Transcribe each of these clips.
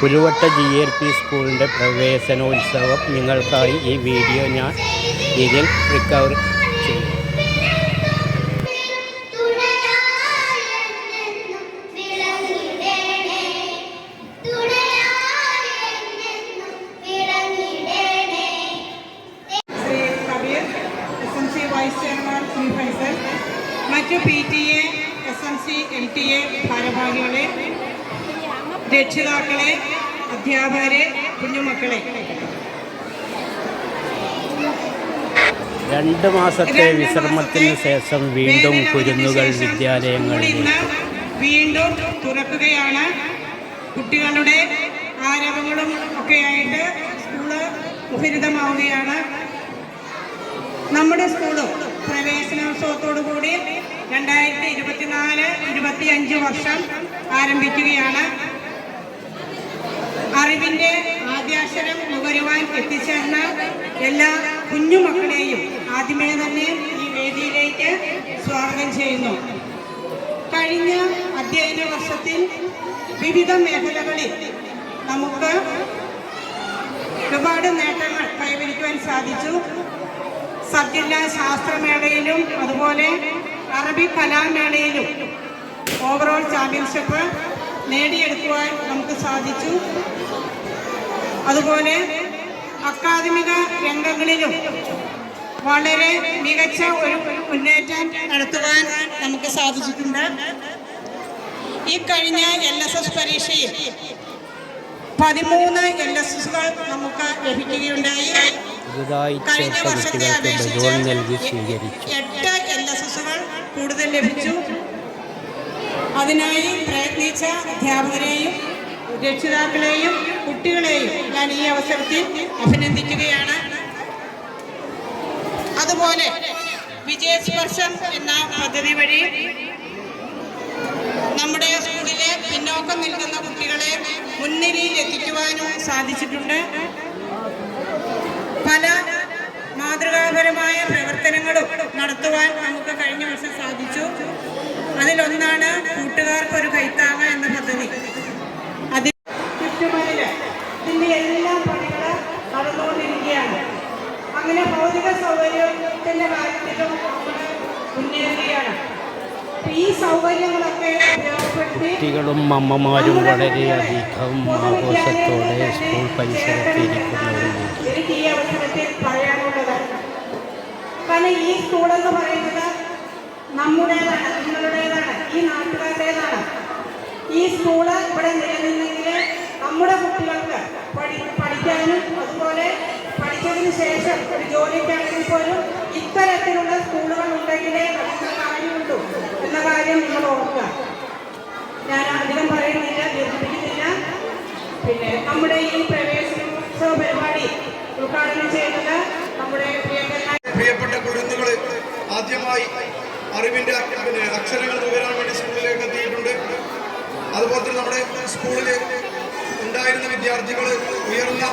പുലുവട്ട G L P സ്കൂളിന്റെ പ്രവേശനോത്സവം നിങ്ങൾക്കായി ഈ വീഡിയോ ഞാൻ ഇതിൽ റിക്കവർ ചെയ്യും. രക്ഷിതാക്കളെ അധ്യാപകരെ കുഞ്ഞുമക്കളെ. രണ്ട് മാസത്തെ വിശ്രമത്തിന് ശേഷം വീണ്ടും കുരുന്നുകൾ വിദ്യാലയങ്ങളിൽ വിദ്യാലയങ്ങളിലേക്ക് വീണ്ടും തുറക്കുകയാണ്. കുട്ടികളുടെ ആരവങ്ങളും ഒക്കെയായിട്ട് സ്കൂൾ മുഖരിതമാവുകയാണ്. നമ്മുടെ സ്കൂളും പ്രവേശനോത്സവത്തോടു കൂടി രണ്ടായിരത്തി ഇരുപത്തിനാല് ഇരുപത്തിയഞ്ച് വർഷം ആരംഭിക്കുകയാണ്. അറിവിന്റെ ആദ്യാക്ഷരം നുകരുവാൻ എത്തിച്ചേർന്ന എല്ലാ കുഞ്ഞുമക്കളെയും ആദ്യമേ തന്നെ ഈ വേദിയിലേക്ക് സ്വാഗതം ചെയ്യുന്നു. കഴിഞ്ഞ അധ്യയന വർഷത്തിൽ വിവിധ മേഖലകളിൽ നമുക്ക് ഒരുപാട് നേട്ടങ്ങൾ കൈവരിക്കുവാൻ സാധിച്ചു. സബ്ജില്ലാ ശാസ്ത്രമേളയിലും അതുപോലെ അറബി കലാമേളയിലും ഓവറോൾ ചാമ്പ്യൻഷിപ്പ് നേടിയെടുക്കുവാൻ നമുക്ക് സാധിച്ചു. അതുപോലെ അക്കാദമിക രംഗങ്ങളിലും വളരെ മികച്ച ഒരു മുന്നേറ്റം നടത്തുവാൻ നമുക്ക് സാധിച്ചിട്ടുണ്ട്. ഈ കഴിഞ്ഞ എൽ എസ് എസ് പരീക്ഷയിൽ പതിമൂന്ന് എൽ എസ് എസുകൾ നമുക്ക് ലഭിക്കുകയുണ്ടായി. കഴിഞ്ഞ വർഷത്തെ അപേക്ഷിച്ച് എട്ട് എൽ എസ് എസുകൾ കൂടുതൽ ലഭിച്ചു. അതിനായി പ്രയത്നിച്ച അധ്യാപകരെയും രക്ഷിതാക്കളെയും കുട്ടികളെയും ഞാൻ ഈ അവസരത്തിൽ അഭിനന്ദിക്കുകയാണ്. അതുപോലെ വിജയസ്പർശം എന്ന പദ്ധതി വഴി നമ്മുടെ സ്കൂളിലെ പിന്നോക്കം നിൽക്കുന്ന കുട്ടികളെ മുൻനിരയിൽ എത്തിക്കുവാനും സാധിച്ചിട്ടുണ്ട്. പല മാതൃകാപരമായ പ്രവർത്തനങ്ങളും നടത്തുവാൻ നമുക്ക് കഴിഞ്ഞ വർഷം സാധിച്ചു. അതിലൊന്നാണ് കൂട്ടുകാർക്ക് ഒരു കൈത്താങ്ങ എന്ന പദ്ധതി. അതിൽ ചുറ്റുമതിൽ ഇതിന്റെ എല്ലാ പണികൾ നടന്നുകൊണ്ടിരിക്കുകയാണ്. അങ്ങനെ ഭൗതിക സൗകര്യത്തിന്റെ കാര്യത്തിലും മുന്നേറുകയാണ്. ഈ സൗകര്യങ്ങളൊക്കെ കുട്ടികളും അമ്മമാരും വളരെയധികം ആഘോഷത്തോടെ സ്കൂൾ പരിസരത്തിരിക്കുന്നു എനിക്ക് ഈ അവസരത്തിൽ പറയാനുള്ളത്. കാരണം ഈ സ്കൂളെന്ന് പറയുന്നത് നമ്മുടേതാണ് നിങ്ങളുടേതാണ് ഈ നാട്ടുകാരുടേതാണ്. ഈ സ്കൂൾ ഇവിടെ നിലനിന്നെങ്കിൽ നമ്മുടെ കുട്ടികൾക്ക് പഠി പഠിക്കാനും അതുപോലെ പഠിച്ചതിന് ശേഷം ഒരു ജോലിക്കാണെങ്കിൽ പോലും ഇത്തരത്തിലുള്ള സ്കൂളുകൾ ഉണ്ടെങ്കിലേ നമുക്ക് കാര്യമുള്ളൂ എന്ന കാര്യം നിങ്ങൾ ഓർക്കുക. ഞാൻ അധികം പറയുന്നില്ല ദീർഘിപ്പിക്കുന്നില്ല. പിന്നെ നമ്മുടെ ഈ പ്രവേശനോത്സവ പരിപാടി ഉദ്ഘാടനം ചെയ്യുന്നത് നമ്മുടെ പ്രിയപ്പെട്ട കുടുംബങ്ങൾ ആദ്യമായി അറിവിന്റെ പിന്നെ അക്ഷരങ്ങൾ നുകരാൻ വേണ്ടി സ്കൂളിലേക്ക് എത്തിയിട്ടുണ്ട്. അതുപോലെ തന്നെ നമ്മുടെ സ്കൂളിൽ ഉണ്ടായിരുന്ന വിദ്യാർത്ഥികൾ ഉയർന്ന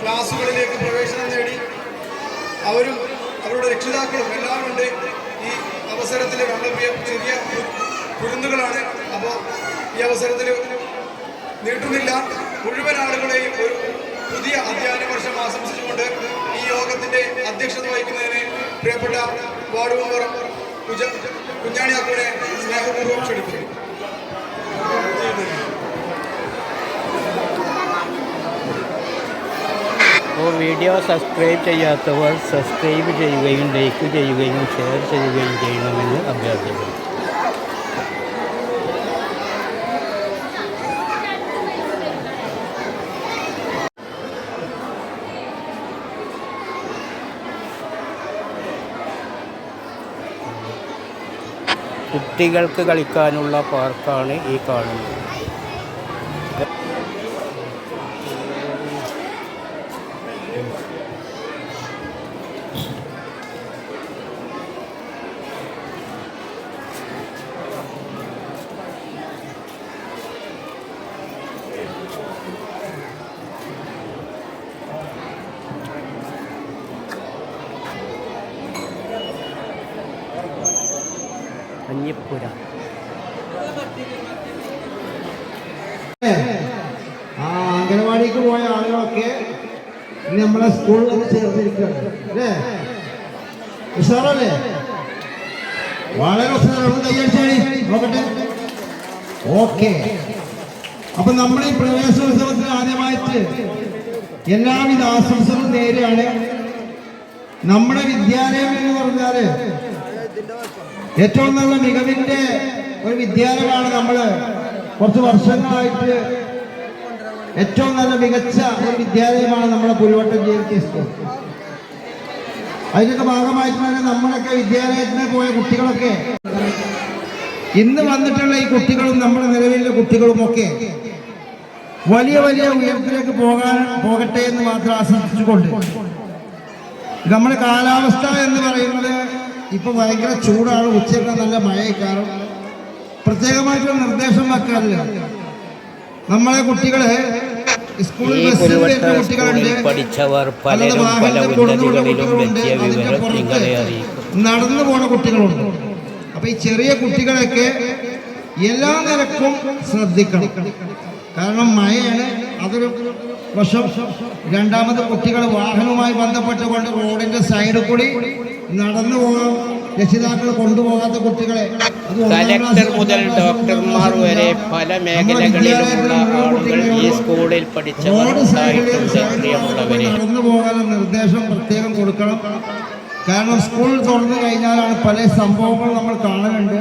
ക്ലാസ്സുകളിലേക്ക് പ്രവേശനം നേടി. അവരും അവരുടെ രക്ഷിതാക്കളും എല്ലാവരും ഉണ്ട് ഈ അവസരത്തിൽ കണ്ടെത്തിയ ചെറിയ കുരുന്നുകളാണ്. അപ്പോൾ ഈ അവസരത്തിൽ നീട്ടുന്നില്ല. മുഴുവൻ ആളുകളെയും ഒരു പുതിയ അധ്യയന വർഷം ആശംസിച്ചുകൊണ്ട് ഈ യോഗത്തിന്റെ അധ്യക്ഷത വഹിക്കുന്നതിന് പ്രിയപ്പെട്ട വാർഡ് മെമ്പർ കുഞ്ഞാണി അക്കൂടെ സ്നേഹപൂർവം ക്ഷണിക്കുന്നു. അപ്പോൾ വീഡിയോ സബ്സ്ക്രൈബ് ചെയ്യാത്തവർ സബ്സ്ക്രൈബ് ചെയ്യുകയും ലൈക്ക് ചെയ്യുകയും ഷെയർ ചെയ്യുകയും ചെയ്യണമെന്ന് അഭ്യർത്ഥിക്കുന്നു. കുട്ടികൾക്ക് കളിക്കാനുള്ള പാർക്കാണ് ഈ കാണുന്നത്. കഞ്ഞിപ്പുര. ആ അംഗനവാടിക്ക് പോയ ആളുകളൊക്കെ നമ്മളെ സ്കൂളിൽ നിന്ന് നോക്കട്ടെ. ഓക്കെ. അപ്പൊ നമ്മൾ ഈ പ്രവേശനോത്സവത്തിന് ആദ്യമായിട്ട് എല്ലാവിധ ആശംസകളും നേരെയാണ് നമ്മുടെ വിദ്യാലയം എന്ന് പറഞ്ഞാൽ ഏറ്റവും നല്ല മികവിന്റെ ഒരു വിദ്യാലയമാണ് നമ്മൾ കുറച്ച് വർഷങ്ങളായിട്ട് ഏറ്റവും നല്ല മികച്ച ഒരു വിദ്യാലയമാണ് നമ്മുടെ Puruvattam G L K school. അതിനൊക്കെ ഭാഗമായിട്ട് തന്നെ നമ്മളൊക്കെ വിദ്യാലയത്തിന് പോയ കുട്ടികളൊക്കെ ഇന്ന് വന്നിട്ടുള്ള ഈ കുട്ടികളും നമ്മുടെ നിലവിലെ കുട്ടികളും ഒക്കെ വലിയ വലിയ ഉയരത്തിലേക്ക് പോകാൻ പോകട്ടെ എന്ന് മാത്രം ആശംസിച്ചുകൊണ്ട് നമ്മുടെ കാലാവസ്ഥ എന്ന് പറയുന്നത് ഇപ്പൊ ഭയങ്കര ചൂടാണ് ഉച്ചയ്ക്ക് നല്ല മഴയേക്കാറും പ്രത്യേകമായിട്ടുള്ള നിർദ്ദേശം വെക്കാറില്ല. നമ്മളെ കുട്ടികളെ സ്കൂളിൽ കുട്ടികളുണ്ട്. പഠിച്ചവർ പലരും പല ഉന്നതികളിലും. എത്തിയ വിവരം നിങ്ങളെ അറിയിക്കും. നടന്നു പോണ കുട്ടികളുണ്ട്. അപ്പൊ ഈ ചെറിയ കുട്ടികളൊക്കെ എല്ലാ നിരക്കും ശ്രദ്ധിക്കണം. കാരണം മഴയാണ് അതൊരു വശം രണ്ടാമത് കുട്ടികൾ വാഹനവുമായി ബന്ധപ്പെട്ടുകൊണ്ട് റോഡിന്റെ സൈഡിൽ കൂടി നടന്നു പോകാം. രക്ഷിതാക്കൾ കൊണ്ടുപോകാത്ത കുട്ടികളെ. കലക്ടർ മുതൽ ഡോക്ടർമാർ വരെ പല മേഖലകളിലുമുള്ള ആളുകൾ ഈ സ്കൂളിൽ പ്രിയമുള്ളവരെ നടന്നു പോകാനുള്ള നിർദ്ദേശം പ്രത്യേകം കൊടുക്കണം. കാരണം സ്കൂൾ തുറന്നു കഴിഞ്ഞാലാണ് പല സംഭവങ്ങളും നമ്മൾ കാണുന്നുണ്ട്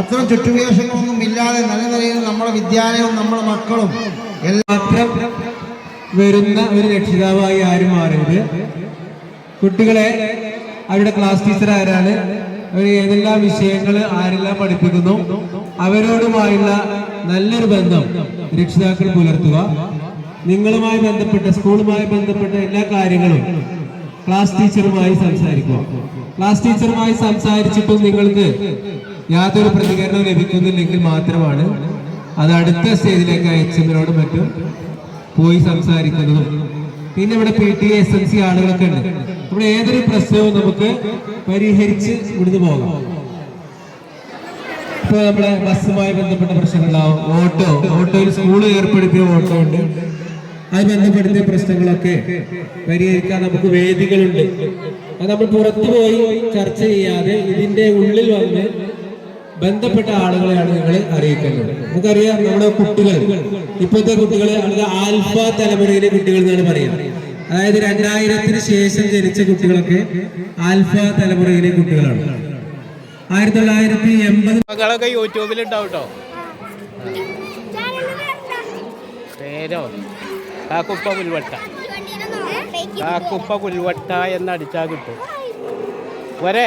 അത്ര ചുറ്റുവേഷങ്ങളൊന്നും ഇല്ലാതെ നല്ല നിലയിൽ നമ്മുടെ വിദ്യാലയവും നമ്മുടെ മക്കളും എല്ലാം വരുന്ന ഒരു രക്ഷിതാവായി ആരും മാറരുത്. കുട്ടികളെ അവരുടെ ക്ലാസ് ടീച്ചർ ആരാണ്? അവർ ഏതെല്ലാം വിഷയങ്ങൾ ആരെല്ലാം പഠിപ്പിക്കുന്നു? അവരോടുമായുള്ള നല്ലൊരു ബന്ധം രക്ഷിതാക്കൾ പുലർത്തുക. നിങ്ങളുമായി ബന്ധപ്പെട്ട സ്കൂളുമായി ബന്ധപ്പെട്ട എല്ലാ കാര്യങ്ങളും ക്ലാസ് ടീച്ചറുമായി സംസാരിക്കുക. ക്ലാസ് ടീച്ചറുമായി സംസാരിച്ചിട്ടും നിങ്ങൾക്ക് യാതൊരു പ്രതികരണവും ലഭിക്കുന്നില്ലെങ്കിൽ മാത്രമാണ് അത് അടുത്ത സ്റ്റേജിലേക്ക് എച്ച് മറ്റും പോയി സംസാരിക്കുന്നതും. പിന്നെ ഇവിടെ P T S N C ആളുകളൊക്കെ ഉണ്ട്. ഇവിടെ ഏതൊരു പ്രശ്നവും നമുക്ക് പരിഹരിച്ച് ഇവിടുന്ന് പോകാം. ഇപ്പൊ നമ്മളെ ബസ്സുമായി ബന്ധപ്പെട്ട പ്രശ്നങ്ങളാവും ഓട്ടോ ഓട്ടോയിൽ സ്കൂൾ ഏർപ്പെടുത്തിയ ഓട്ടോ ഉണ്ട്. അത് ബന്ധപ്പെടുത്തിയ പ്രശ്നങ്ങളൊക്കെ പരിഹരിക്കാൻ നമുക്ക് വേദികളുണ്ട്. അത് നമ്മൾ പുറത്തു പോയി ചർച്ച ചെയ്യാതെ ഇതിന്റെ ഉള്ളിൽ വന്ന് ബന്ധപ്പെട്ട ആളുകളെയാണ് നിങ്ങൾ അറിയിക്കേണ്ടത് നമുക്കറിയാം നമ്മുടെ കുട്ടികൾ ഇപ്പോഴത്തെ കുട്ടികൾ അല്ലെങ്കിൽ ആൽഫ തലമുറയിലെ കുട്ടികൾ എന്നാണ് പറയുന്നത് അതായത് രണ്ടായിരത്തിന് ശേഷം ജനിച്ച കുട്ടികളൊക്കെ ആൽഫ തലമുറയിലെ കുട്ടികളാണ്. ആയിരത്തി തൊള്ളായിരത്തി എൺപത് മകളൊക്കെ യൂട്യൂബിലുണ്ടാവും കേട്ടോ പേരോ? കാക്കുപ്പ പുൽവട്ട. കാക്കുപ്പ പുൽവട്ട എന്നടിച്ചാൽ കിട്ടും. പോരെ